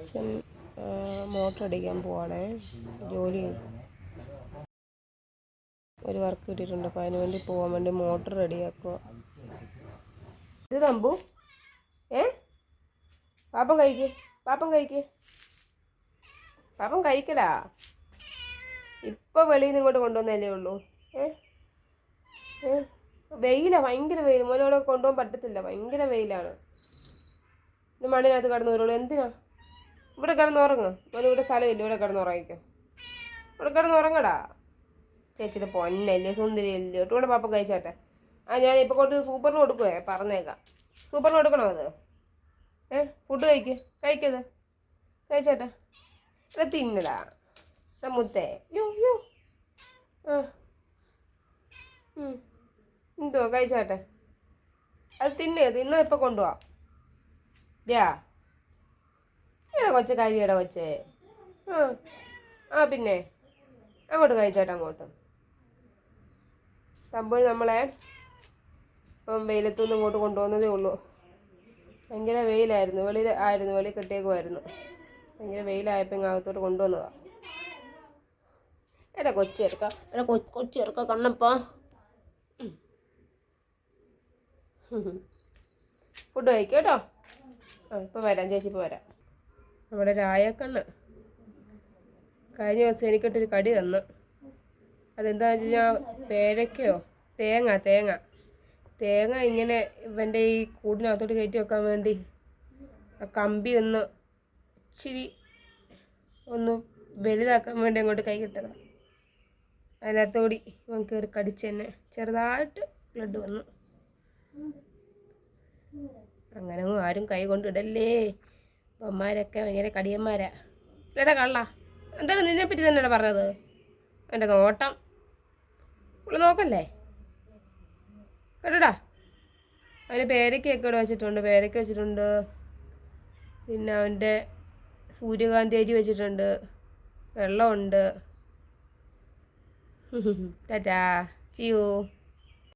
അച്ഛൻ മോട്ടർ അടിക്കാൻ പോവാണേ. ജോലി ഒരു വർക്ക് കിട്ടിയിട്ടുണ്ട്. അപ്പോൾ അതിന് വേണ്ടി പോകാൻ വേണ്ടി മോട്ടർ റെഡിയാക്കുക ഇത് തമ്പു. ഏ? പാപ്പം കഴിക്ക്. പാപ്പം കഴിക്ക്. പാപ്പം കഴിക്കടാ. ഇപ്പം വെളിയിൽ ഇങ്ങോട്ട് കൊണ്ടുവന്നല്ലേ ഉള്ളൂ. ഏ? ഏ? വെയിലാ. ഭയങ്കര വെയിൽ. മോനോടെ കൊണ്ടുപോകാൻ പറ്റത്തില്ല. ഭയങ്കര വെയിലാണ്. മണ്ണിനകത്ത് കടന്നു വരുള്ളൂ എന്തിനാ? ഇവിടെ കിടന്ന് ഉറങ്ങ്. ഇവിടെ സ്ഥലമില്ല. ഇവിടെ കിടന്ന് ഇവിടെ കിടന്ന് ഉറങ്ങടാ. ചേച്ചിയുടെ പൊന്നല്ലേ സുന്ദരിയല്ലേ ഒട്ടുകൂടെ പാപ്പ കഴിച്ചാട്ടെ. ആ ഞാൻ ഇപ്പോൾ കൊണ്ട് സൂപ്പറിന് കൊടുക്കുവേ പറഞ്ഞേക്കാം. സൂപ്പറിന് കൊടുക്കണോ അത്? ഏ ഫുഡ് കഴിക്ക്. കഴിക്കത് കഴിച്ചാട്ടെ. ഇവിടെ തിന്നടാ. മുത്തേ. യോ യോ ആ. എന്തോ കഴിച്ചാട്ടെ. അത് തിന്നേ തിന്നാ ഇപ്പം കൊണ്ടുപോവാം യാ എടാ കൊച്ചെ കഴിയടാ കൊച്ചേ. ആ ആ പിന്നെ. അങ്ങോട്ട് കഴിച്ചേട്ടാ അങ്ങോട്ട്. തമ്പു നമ്മളെ ഇപ്പം വെയിലത്തുനിന്ന് ഇങ്ങോട്ട് കൊണ്ടുപോകുന്നതേ ഉള്ളൂ. ഭയങ്കര വെയിലായിരുന്നു. വെളിയിൽ ആയിരുന്നു. വെളിയിൽ കെട്ടിയേക്കുമായിരുന്നു ഭയങ്കര വെയിലായപ്പോൾ ഇങ്ങ് അകത്തോട്ട് കൊണ്ടുവന്നതാണ് എടാ കൊച്ചെറുക്ക എടാ കൊ കൊച്ചെറുക്ക കണ്ണപ്പാ. ഫുഡ് കഴിക്കും കേട്ടോ. ആ ഇപ്പോൾ വരാം. ചേച്ചി ഇപ്പോൾ വരാം. നമ്മുടെ രായക്കണ്ണ് കഴിഞ്ഞ ദിവസം എനിക്കിട്ടൊരു കടി തന്നു. അതെന്താണെന്ന് വെച്ച് കഴിഞ്ഞാൽ പേരയ്ക്കയോ തേങ്ങ തേങ്ങ. തേങ്ങ ഇങ്ങനെ ഇവന്റെ ഈ കൂടിനകത്തോട്ട് കയറ്റി വെക്കാൻ വേണ്ടി ആ കമ്പി ഒന്ന് ഇച്ചിരി ഒന്ന് വലുതാക്കാൻ വേണ്ടി അങ്ങോട്ട് കൈ കിട്ടണം അതിനകത്തോടി ഇവൻ കയറി കടിച്ച് തന്നെ ചെറുതായിട്ട് ബ്ലഡ് വന്നു. അങ്ങനെ ആരും കൈ കൊണ്ടിടല്ലേ? അമ്മമാരൊക്കെ ഭയങ്കര കടിയന്മാരാ. ഇല്ലടാ കള്ള എന്തായാലും നിന്നെ പറ്റി തന്നെയാണ് പറഞ്ഞത്? എന്റെ നോട്ടം. ഇവിടെ നോക്കല്ലേ? കേട്ടോടാ അവന് പേരയ്ക്കൊക്കെ ഇവിടെ വെച്ചിട്ടുണ്ട് പേരയ്ക്ക വെച്ചിട്ടുണ്ട്. പിന്നെ അവന്റെ സൂര്യകാന്തി അരി വെച്ചിട്ടുണ്ട്. വെള്ളമുണ്ട്. ടാറ്റാ. ചിയോ.